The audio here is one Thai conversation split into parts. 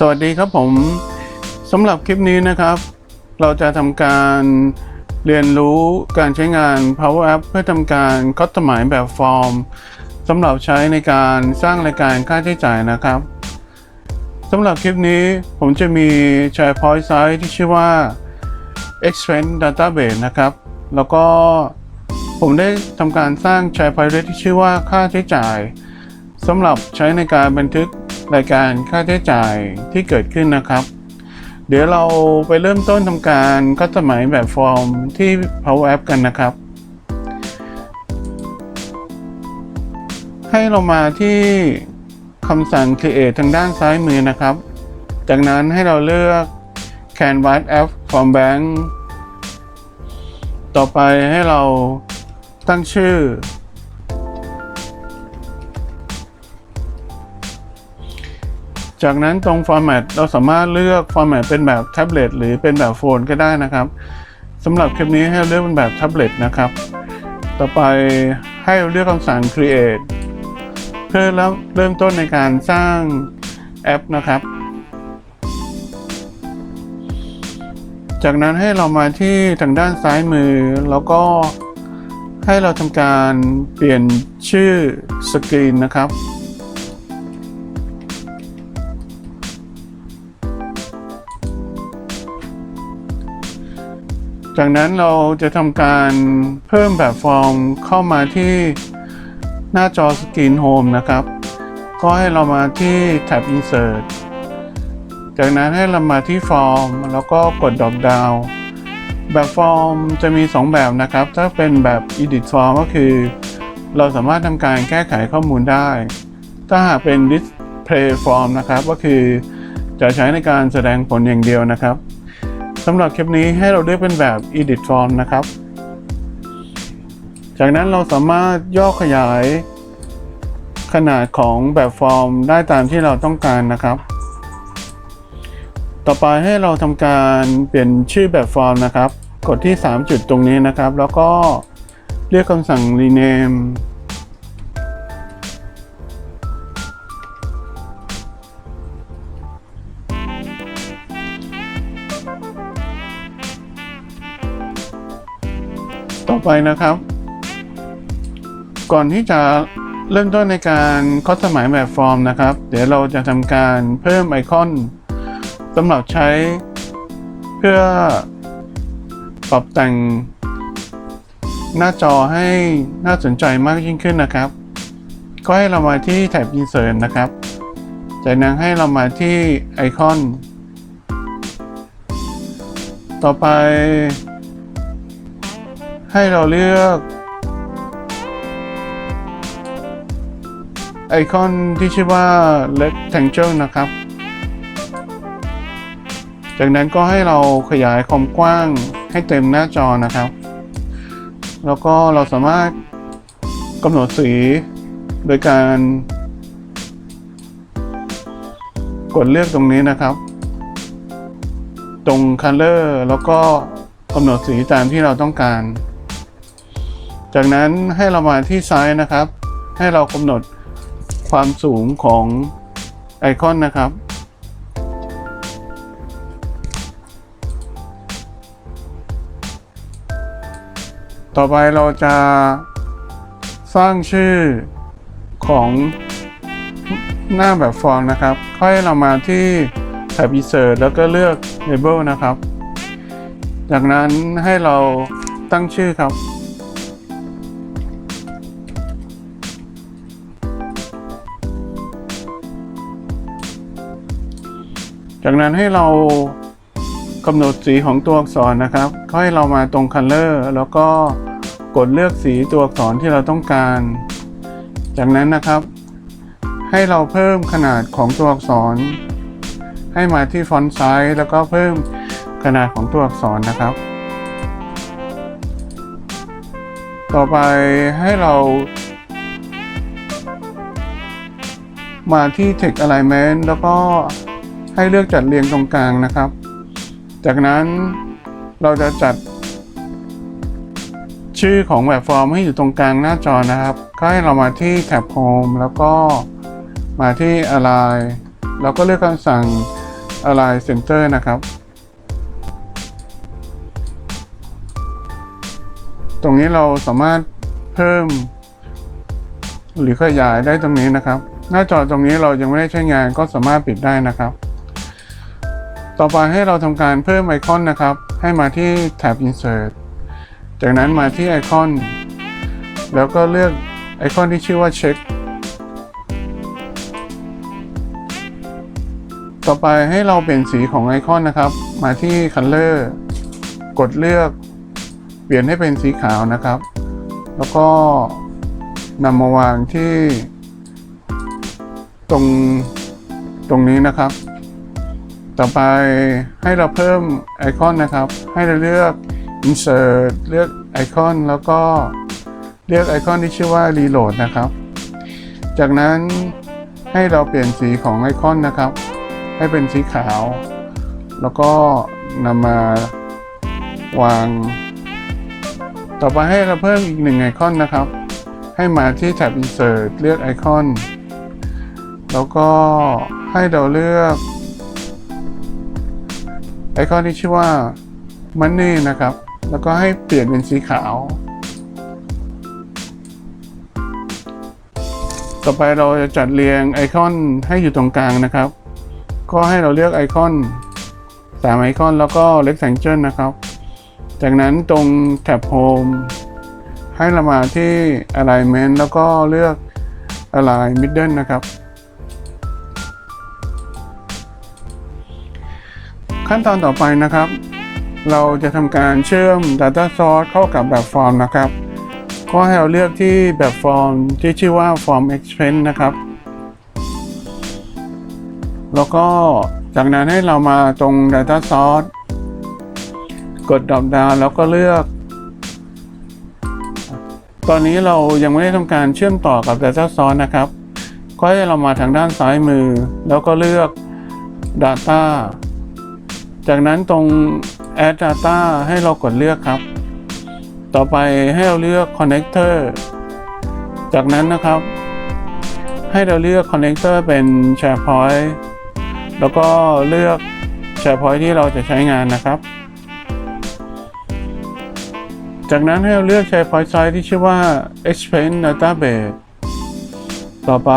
สวัสดีครับผมสำหรับคลิปนี้นะครับ เราจะทำการเรียนรู้การใช้งาน Power App เพื่อทำการคัสตอมไมซ์แบบฟอร์มสำหรับใช้ในการสร้างรายการค่าใช้จ่ายนะครับสำหรับคลิปนี้ผมจะมี SharePoint Site ที่ชื่อว่า Expense Database นะครับ แล้วก็ผมได้ทำการสร้าง SharePoint ที่ชื่อว่าค่าใช้จ่ายสำหรับใช้ในการบันทึก รายการค่าใช้จ่ายที่เกิดขึ้นนะครับ เดี๋ยวเราไปเริ่มต้นทำการคัสมไมซ์แบบฟอร์มที่ Power App กันนะครับ ให้เรามาที่คำสั่ง Create ทางด้านซ้ายมือนะครับ จากนั้นให้เราเลือก Canvas App from Bank ต่อไปให้เราตั้งชื่อ จากนั้นตรง Format เราสามารถเลือก Format เป็นแบบแท็บเล็ตหรือเป็นแบบโฟนก็ได้นะครับสำหรับคลิปนี้ให้เราเลือกเป็นแบบแท็บเล็ตนะครับ ต่อไปให้เราเลือกคำสั่ง Create เพื่อแล้วเริ่มต้นในการสร้างแอปนะครับ จากนั้นให้เรามาที่ทางด้านซ้ายมือ แล้วก็ให้เราทำการเปลี่ยนชื่อสกรีนนะครับ จากนั้นเราจะทำการเพิ่มแบบฟอร์มเข้ามาที่หน้าจอสกรีนโฮมนะครับ ก็ให้เรามาที่แท็บ Insert จากนั้นให้เรามาที่ฟอร์มแล้วก็กด Drop Down แบบฟอร์มจะมี 2 แบบนะครับ ถ้าเป็นแบบ Edit Form ก็คือ เราสามารถทำการแก้ไขข้อมูลได้ ถ้าหากเป็น Display Form นะครับ ก็คือจะใช้ในการแสดงผลอย่างเดียวนะครับ สำหรับคลิปนี้ให้เราเลือกเป็นแบบ Edit Form นะครับ จากนั้นเราสามารถย่อขยายขนาดของแบบฟอร์มได้ตามที่เราต้องการนะครับ ต่อไปให้เราทำการเปลี่ยนชื่อแบบฟอร์มนะครับ กดที่ 3 จุดตรงนี้นะครับ แล้วก็เรียกคำสั่ง rename ไปนะครับ ก่อนที่จะเริ่มต้นในการคัสตอมไมซ์แบบฟอร์มนะครับ เดี๋ยวเราจะทำการเพิ่มไอคอนสำหรับใช้เพื่อปรับแต่งหน้าจอให้น่าสนใจมากยิ่งขึ้นนะครับ ก็ให้เรามาที่แท็บ Insert นะครับจากนั้นให้เรามาที่ไอคอน ต่อไป ให้เราเลือกไอคอนที่ชื่อว่า rectangle นะครับ จากนั้นก็ให้เราขยายความกว้างให้เต็มหน้าจอนะครับ แล้วก็เราสามารถกำหนดสีโดยการ กดเลือกตรงนี้นะครับ ตรง color แล้วก็กำหนดสีตามที่เราต้องการ จากนั้นให้เรามาที่ซ้ายนะครับ ให้เรากำหนดความสูงของไอคอนนะครับ ต่อไปเราจะสร้างชื่อของหน้าแบบฟอร์มนะครับก็ให้เรามาที่แท็บ Insert แล้วก็เลือก Label นะครับ จากนั้นให้เราตั้งชื่อครับ จากนั้นให้เรากำหนดสีของตัวอักษรนะครับก็ให้เรามาตรง Color แล้วก็กดเลือกสีตัวอักษรที่เราต้องการ จากนั้นนะครับ ให้เราเพิ่มขนาดของตัวอักษร ให้มาที่ฟอนต์ไซส์แล้วก็เพิ่มขนาดของตัวอักษรนะครับ ต่อไปให้เรา มาที่ Text Alignment แล้วก็ ให้เลือกจัดเรียงตรงกลางนะครับ จากนั้นเราจะจัด ชื่อของแบบฟอร์มให้อยู่ตรงกลางหน้าจอนะครับก็ให้เรามาที่แท็บ Home แล้วก็มาที่ Align แล้วก็เลือกคำสั่ง Align Center นะครับ ตรงนี้เราสามารถเพิ่ม หรือขยายได้ตรงนี้นะครับ หน้าจอตรงนี้เรายังไม่ได้ใช้งานก็สามารถปิดได้นะครับ ต่อไปให้เราทำการเพิ่มไอคอนนะครับ ให้มาที่แท็บ Insert จากนั้นมาที่ไอคอน แล้วก็เลือกไอคอนที่ชื่อว่า Check ต่อไปให้เราเปลี่ยนสีของไอคอนนะครับ มาที่ Color กดเลือกเปลี่ยนให้เป็นสีขาวนะครับ แล้วก็นำมาวางที่ ตรงตรงนี้นะครับ ต่อไปให้เราเพิ่มไอคอนนะครับ ให้เราเลือก insert เลือกไอคอนแล้วก็เลือกไอคอนที่ชื่อว่า reload นะครับ จากนั้นให้เราเปลี่ยนสีของไอคอนนะครับ ให้เป็นสีขาว แล้วก็นำมาวาง ต่อไปให้เราเพิ่มอีกหนึ่งไอคอนนะครับ ให้มาที่แท็บ insert เลือกไอคอน แล้วก็ให้เราเลือก ไอคอนที่ชื่อว่า Money นะครับ แล้วก็ให้เปลี่ยนเป็นสีขาว ต่อไปเราจะจัดเรียงไอคอนให้อยู่ตรงกลางนะครับ ก็ให้เราเลือกไอคอน3ไอคอนแล้วก็ rectangle นะครับ จากนั้นตรงแท็บ Home ให้เรามาที่ Alignment แล้วก็เลือก Align Middle นะครับ ขั้นตอนต่อไปนะครับ เราจะทำการเชื่อม Data Source เข้ากับแบบฟอร์มนะครับก็ให้เราเลือกที่แบบฟอร์มที่ชื่อว่า Form Expense นะครับ แล้วก็จากนั้นให้เรามาตรง Data Source กด Drop Down แล้วก็เลือก ตอนนี้เรายังไม่ได้ทำการเชื่อมต่อกับ Data Source นะครับ ก็ให้เรามาทางด้านซ้ายมือ แล้วก็เลือก Data จากนั้นตรง Add Data ให้เรากดเลือกครับ ต่อไปให้เราเลือก Connector จากนั้นนะครับ ให้เราเลือก Connector เป็น SharePoint แล้วก็เลือก SharePoint ที่เราจะใช้งานนะครับ จากนั้นให้เราเลือก SharePoint Site ที่ชื่อว่า Expense Database ต่อไป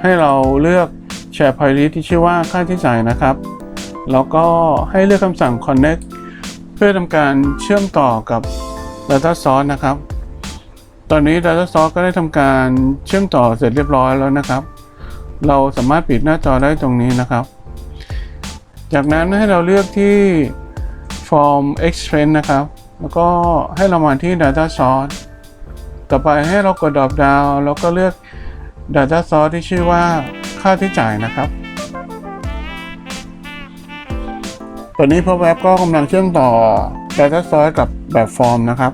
ให้เราเลือก SharePoint List ที่ชื่อว่าค่าใช้จ่ายนะครับ แล้วก็ให้เลือกคำสั่ง connect เพื่อทำการเชื่อมต่อกับ Data Source นะครับ ตอนนี้ Data Source ก็ได้ทำการเชื่อมต่อเสร็จเรียบร้อยแล้วนะครับ เราสามารถปิดหน้าจอได้ตรงนี้นะครับ จากนั้นให้เราเลือกที่ Form Expense นะครับ แล้วก็ให้เรามาที่ Data Source ต่อไปให้เรากด Drop Down แล้วก็เลือก Data Source ที่ชื่อว่าค่าที่จ่ายนะครับ ตอนนี้ Power Web ก็กำลังเชื่อมต่อ Data Source กับแบบฟอร์มนะครับ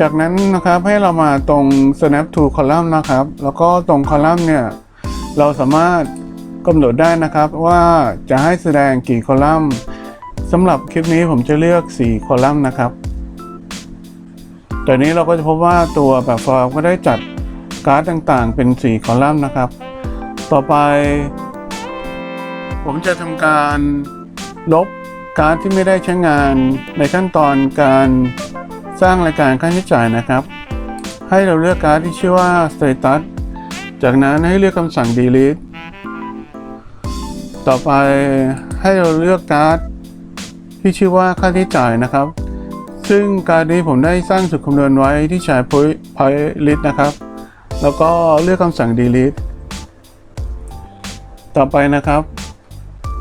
จากนั้นนะครับให้เรามาตรง snap to column นะครับ แล้วก็ตรง column เนี่ยเราสามารถกำหนดได้นะครับว่าจะให้แสดงกี่คอลัมน์สำหรับคลิปนี้ผมจะเลือก 4 คอลัมน์นะครับตอนนี้เราก็จะพบว่าตัวแบบฟอร์มก็ได้จัด การ์ดต่างๆ เป็น4คอลัมน์นะครับ ต่อไป ผมจะทำการลบการ์ดที่ไม่ได้ใช้งานในขั้นตอนการสร้างรายการค่าใช้จ่ายนะครับ ให้เราเลือกการ์ดที่ชื่อว่า status จากนั้นให้เลือกคำสั่ง delete ต่อไปให้เราเลือกการ์ดที่ชื่อว่าค่าใช้จ่ายนะครับ ซึ่งการ์ดนี้ผมได้สร้างสูตรคำนวณไว้ที่ใช้ point list นะครับ แล้วก็เลือกคำสั่ง delete ต่อไปนะครับ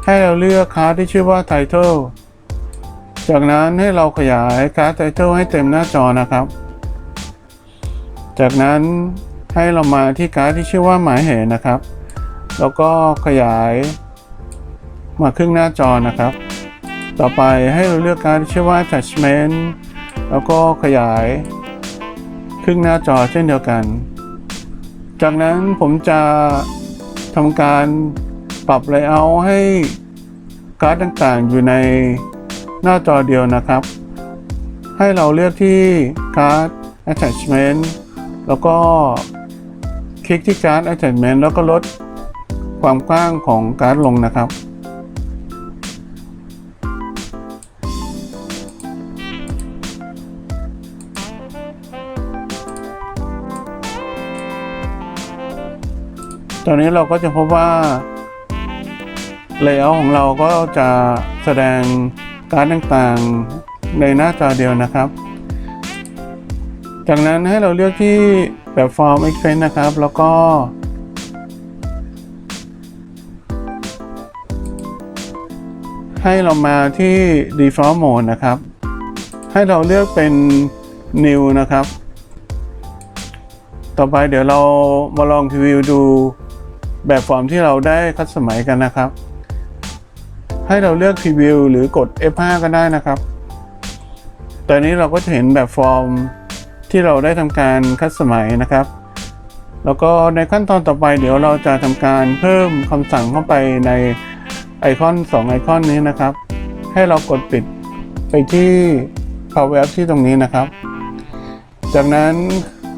ให้เราเลือกการ์ดที่ชื่อว่า title จากนั้นให้เราขยายการ์ด title ให้เต็มหน้าจอนะครับ จากนั้นให้เรามาที่การ์ดที่ชื่อว่าหมายเหตุนะครับ แล้วก็ขยายมาครึ่งหน้าจอนะครับ ต่อไปให้เราเลือกการที่ชื่อว่า attachment แล้วก็ขยายครึ่งหน้าจอเช่นเดียวกัน จากนั้นผมจะทำการปรับ layout ให้การ์ดต่างๆ อยู่ในหน้าจอเดียวนะครับ ให้เราเลือกที่การ์ด attachment แล้วก็คลิกที่การ์ด attachment แล้วก็ลดความกว้างของการ์ดลงนะครับ ตอนนี้เราก็จะพบว่า layout ของเราก็จะแสดงการต่างๆในหน้าจอเดียวนะครับ จากนั้นให้เราเลือกที่แบบฟอร์ม Express นะครับ แล้วก็ให้เรามาที่ Default Mode นะครับ ให้เราเลือกเป็น New นะครับ ต่อไปเดี๋ยวเรามาลองพรีวิวดู แบบฟอร์มที่เราได้คัดสมัยกันนะครับ ให้เราเลือกพรีวิวหรือกด F5 ก็ได้นะครับ ตอนนี้เราก็จะเห็นแบบฟอร์มที่เราได้ทำการคัดสมัยนะครับ แล้วก็ในขั้นตอนต่อไปเดี๋ยวเราจะทำการเพิ่มคำสั่งเข้าไปในไอคอน 2 ไอคอนนี้นะครับ ให้เรากดปิดไปที่ Power App ที่ตรงนี้นะครับ จากนั้น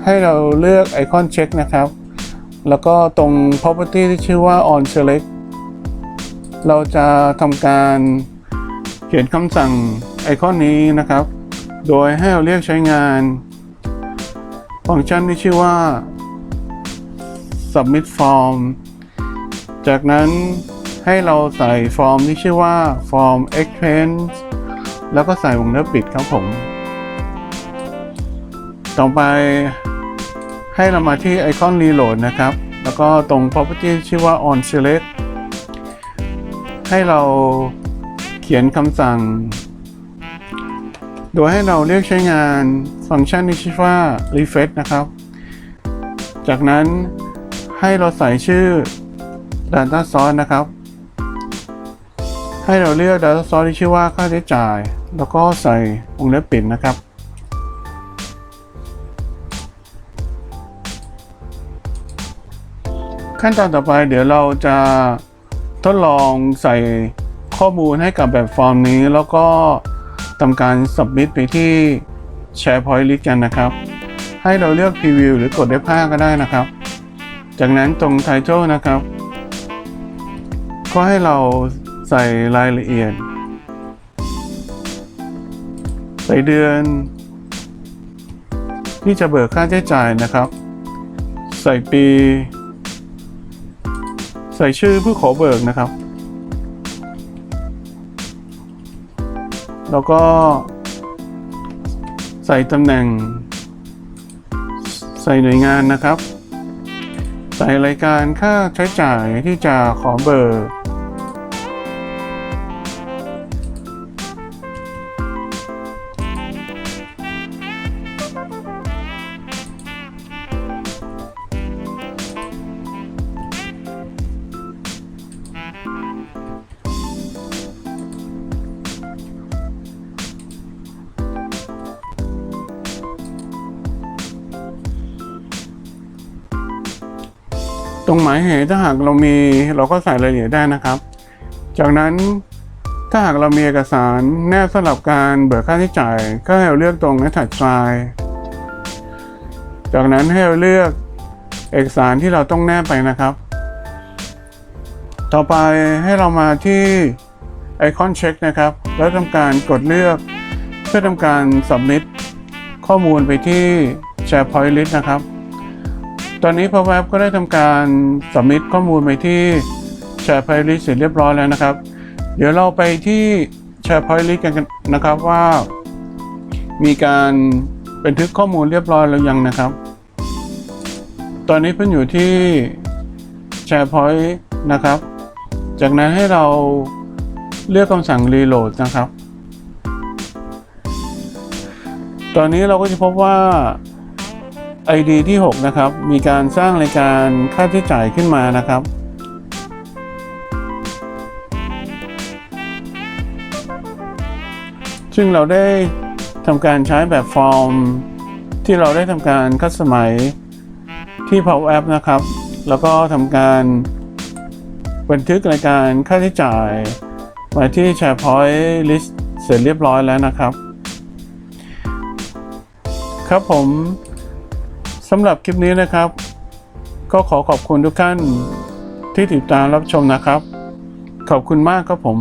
ให้เราเลือกไอคอนเช็คนะครับ แล้วก็ตรง property ที่ชื่อว่า on select เราจะทำการเขียนคำสั่งไอคอนนี้นะครับ โดยให้เราเรียกใช้งาน ฟังก์ชันที่ชื่อว่า submit form จากนั้นให้เราใส่ฟอร์มที่ชื่อว่า form expense แล้วก็ใส่วงเล็บปิดครับผม ต่อไป ให้เรามาที่ไอคอน reload นะครับ แล้วก็ตรง property ชื่อว่า on select ให้เราเขียนคำสั่ง โดยให้เราเรียกใช้งานฟังก์ชันที่ชื่อว่า refresh นะครับ จากนั้นให้เราใส่ชื่อ data source นะครับ ให้เราเลือก data source ที่ชื่อว่าค่าใช้จ่าย แล้วก็ใส่วงเล็บปิดนะครับ ขั้นตอนต่อไปเดี๋ยวเราจะทดลองใส่ข้อมูลให้กับแบบฟอร์มนี้ แล้วก็ทำการ submit ไปที่ SharePoint List กันนะครับ ให้เราเลือก Preview หรือกด F5 ก็ได้นะครับ จากนั้นตรง Title นะครับ ก็ให้เราใส่รายละเอียด ใส่เดือน ที่จะเบิกค่าใช้จ่ายนะครับ ใส่ปี ใส่ชื่อผู้ขอเบิกนะครับ แล้วก็ใส่ตำแหน่ง ใส่หน่วยงานนะครับ ใส่รายการค่าใช้จ่ายที่จะขอเบิก ตรงหมายเหตุถ้าหากเรามีเราก็ใส่รายละเอียดได้นะครับ จากนั้นถ้าหากเรามีเอกสารแนบสำหรับการเบิกค่าใช้จ่ายก็ให้เราเลือกตรง attach file จากนั้นให้เราเลือกเอกสารที่เราต้องแนบไปนะครับ ต่อไปให้เรามาที่ไอคอนเช็คนะครับ แล้วทำการกดเลือกเพื่อทำการ submit ข้อมูลไปที่ SharePoint List นะครับ ตอนนี้ Power App ก็ได้ทำการสมิ t ข้อมูลไปที่ SharePoint List เสร็จเรียบร้อยแล้วนะครับ เดี๋ยวเราไปที่ SharePoint List กันนะครับว่า มีการบันทึกข้อมูลเรียบร้อยแล้วยังนะครับ ตอนนี้เพิ่งอยู่ที่ SharePoint นะครับ จากนั้นให้เราเลือกคำสั่ง Reload นะครับ ตอนนี้เราก็จะพบว่า ID ที่ 6 นะครับ มีการสร้างรายการค่าใช้จ่ายขึ้นมานะครับ ซึ่งเราได้ทำการใช้แบบฟอร์ม ที่เราได้ทำการคัดสมัยที่ Power App นะครับ แล้วก็ทำการบันทึกรายการค่าใช้จ่ายไว้ที่ SharePoint List เสร็จเรียบร้อยแล้วนะครับ ครับผมำหรับคลิปนี้นะครับ ก็ขอขอบคุณทุกท่านที่ติดตามรับชมนะครับ ขอบคุณมากครับผม